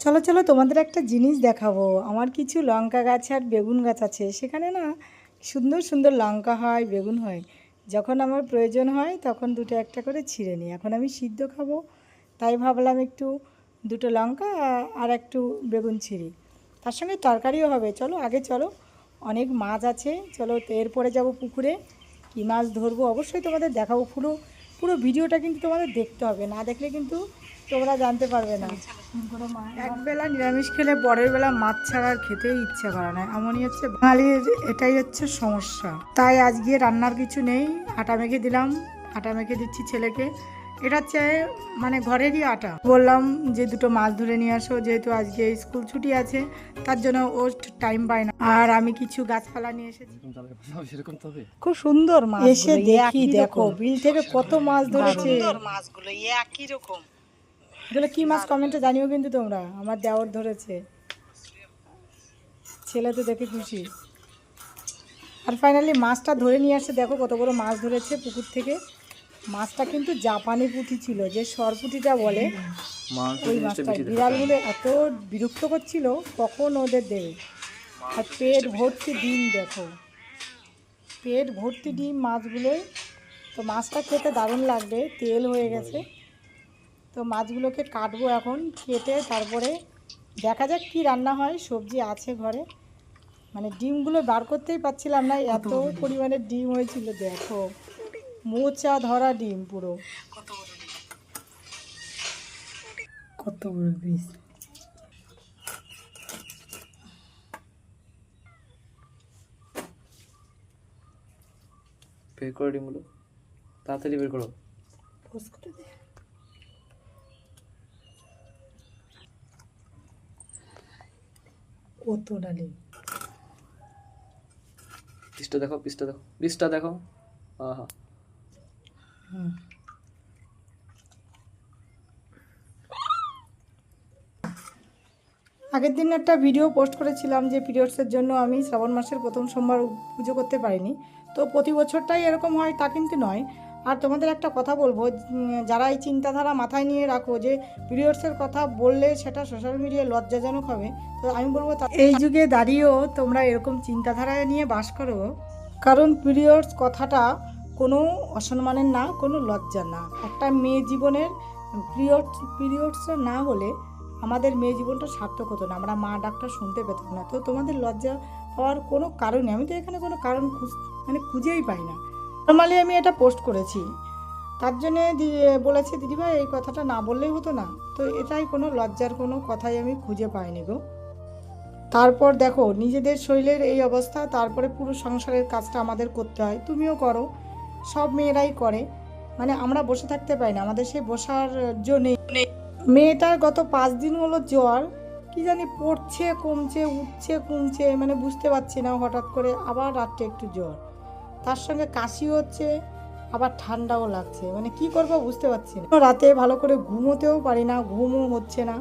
চলো চলো তোমাদের একটা জিনিস দেখাবো। আমার কিছু লঙ্কা গাছ আর বেগুন গাছ আছে। সেখানে না সুন্দর সুন্দর লঙ্কা হয়, বেগুন হয়। যখন আমার প্রয়োজন হয় তখন দুটো একটা করে ছিঁড়ে নিই। এখন আমি সিদ্ধ খাব। তাই ভাবলাম একটু দুটো লঙ্কা আর একটু বেগুন ছিঁড়ি। তার সঙ্গে তরকারিও হবে। চলো, আগে চলো। অনেক মাছ আছে। চলো, এরপরে যাব পুকুরে। কী মাছ ধরবো? অবশ্যই তোমাদের দেখাবো। পুরো পুরো ভিডিওটা কিন্তু তোমাদের দেখতে হবে, না দেখলে কিন্তু তোমরা জানতে পারবে না। একবেলা নিরামিষ খেলে পরের বেলা মাছ ছাড়া আর খেতেই ইচ্ছে করে না, এমনই হচ্ছে বাঙালির এটাই হচ্ছে সমস্যা। তাই আজকে রান্নার কিছু নেই, আটা মেখে দিলাম, আটা মেখে দিচ্ছি ছেলেকে। এটা হচ্ছে মানে ঘরেরই আটা। বললাম যে দুটো মাছ ধরে নিয়ে আসো যেহেতু আজকে স্কুল ছুটি আছে তার জন্য ও টাইম পায় না। আর আমি কিছু গাছপালা নিয়ে এসেছি। খুব সুন্দর মাছ এসে দেখি দেখো। বিল থেকে কত মাছ ধরেছে। মাছগুলো একই রকম। এগুলো কি মাছ কমেন্টে জানিও কিন্তু তোমরা? আমার দেওয়ার ধরেছে। ছেলে তো দেখে খুশি। আর ফাইনালি মাছটা ধরে নিয়ে আসে দেখো কত বড় মাছ ধরেছে পুকুর থেকে। মাছটা কিন্তু জাপানি পুঁটি ছিল যে সরপুটিটা বলে ওই মাছটা বিড়ালগুলো এত বিরক্ত করছিল কখন ওদের দেবে? আর পেট ভর্তি ডিম দেখো। পেট ভর্তি ডিম মাছগুলোই। তো মাছটা খেতে দারুণ লাগবে তেল হয়ে গেছে। তো মাছগুলোকে কাটবো এখন কেটে তারপরে দেখা যাক কি রান্না হয় সবজি আছে ঘরে। মানে ডিমগুলো বার করতেই পাচ্ছিলাম না এত পরিমাণে ডিম হয়েছিল দেখো। মোচা ধরা ডিম পুরো। কত বড় পিস বের করো ডিমগুলো। তাড়াতাড়ি বের করো। পোস্ট করে দে। কত ডালি পিসটা দেখো পিসটা দেখো। পিসটা দেখো। আহা। হুম আগের দিন একটা ভিডিও পোস্ট করেছিলাম যে পিরিয়ডসের জন্য আমি শ্রাবণ মাসের প্রথম সোমবার পুজো করতে পারিনি। তো প্রতি বছরটাই এরকম হয়, তা কিন্তু নয়। আর তোমাদের একটা কথা বলব যারা এই চিন্তাধারা মাথায় নিয়ে রাখো যে পিরিয়ডসের কথা বললে সেটা সোশ্যাল মিডিয়ায় লজ্জাজনক হবে, তো আমি বলব এই যুগে দাঁড়িয়েও তোমরা এরকম চিন্তাধারায় নিয়ে বাস করো। কারণ পিরিয়ডস কথাটা কোনো অসম্মানের না, কোনো লজ্জা না। একটা মেয়ে জীবনের পিরিয়ডস পিরিয়ডস না হলে আমাদের মেয়ে জীবনটা সার্থক হতো না। আমরা মা ডাক্তার শুনতে পেতাম না। তো তোমাদের লজ্জা পাওয়ার কোনো কারণ আমি তো এখানে কোনো কারণ খুঁজ মানে খুঁজেই পাই না। নর্মালি আমি এটা পোস্ট করেছি। তার জন্যে বলেছে দিদিভাই এই কথাটা না বললেই হতো না। তো এটাই কোনো লজ্জার কোনো কথাই আমি খুঁজে পাইনি গো। তারপর দেখো, নিজেদের শরীরের এই অবস্থা, তারপরে পুরো সংসারের কাজটা আমাদের করতে হয়। তুমিও করো। সব মেয়েরাই করে। মানে আমরা বসে থাকতে পারি না আমাদের সেই বসার জন্য মেয়েটার গত পাঁচ দিন হলো জ্বর কি জানি পড়ছে কমছে উঠছে কমছে মানে বুঝতে পারছি না হঠাৎ করে আবার রাত্রে একটু জ্বর। তার সঙ্গে কাশি হচ্ছে আবার ঠান্ডাও লাগছে মানে কি করব বুঝতে পারছি না। রাতে ভালো করে ঘুমোতেও পারি না ঘুমও হচ্ছে না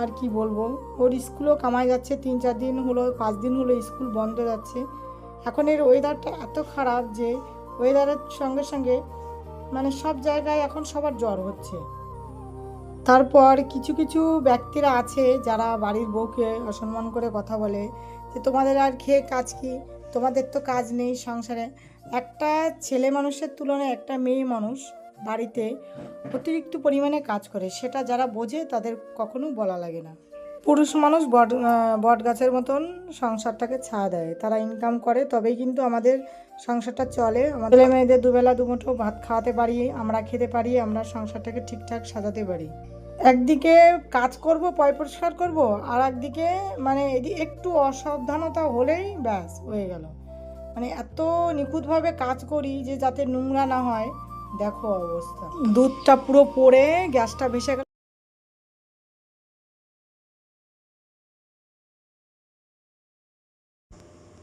আর কি বলব। ওর স্কুলও কামাই যাচ্ছে তিন চার দিন হলো পাঁচ দিন হলো স্কুল বন্ধ যাচ্ছে। এখন এর ওয়েদারটা এত খারাপ যে ওয়েদারের সঙ্গে সঙ্গে মানে সব জায়গায় এখন সবার জ্বর হচ্ছে। তারপর কিছু কিছু ব্যক্তিরা আছে যারা বাড়ির বউকে অসম্মান করে কথা বলে যে, তোমাদের আর খেয়ে কাজ কি? তোমাদের তো কাজ নেই সংসারে। একটা ছেলে মানুষের তুলনায় একটা মেয়ে মানুষ বাড়িতে অতিরিক্ত পরিমাণে কাজ করে, সেটা যারা বোঝে তাদের কখনো বলা লাগে না। পুরুষ মানুষ বট বট গাছের মতন সংসারটাকে ছায়া দেয়। তারা ইনকাম করে, তবেই কিন্তু আমাদের সংসারটা চলে। আমাদের ছেলে মেয়েদের দুবেলা দুমুঠো ভাত খাওয়াতে পারি, আমরা খেতে পারি, আমরা সংসারটাকে ঠিকঠাক সাজাতে পারি। একদিকে কাজ করব, পয় পরিষ্কার করব, আর একদিকে মানে একটু অসাবধানতা হলেই ব্যাস, হয়ে গেল। মানে এত নিখুঁতভাবে কাজ করি যে যাতে নোংরা না হয়, দেখো অবস্থা। দুধটা পুরো পড়ে, গ্যাসটা ভেসে গেল।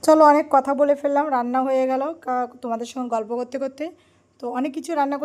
চলো অনেক কথা বলে ফেললাম, রান্না হয়ে গেল। তোমাদের সঙ্গে গল্প করতে করতে। তো অনেক কিছু রান্না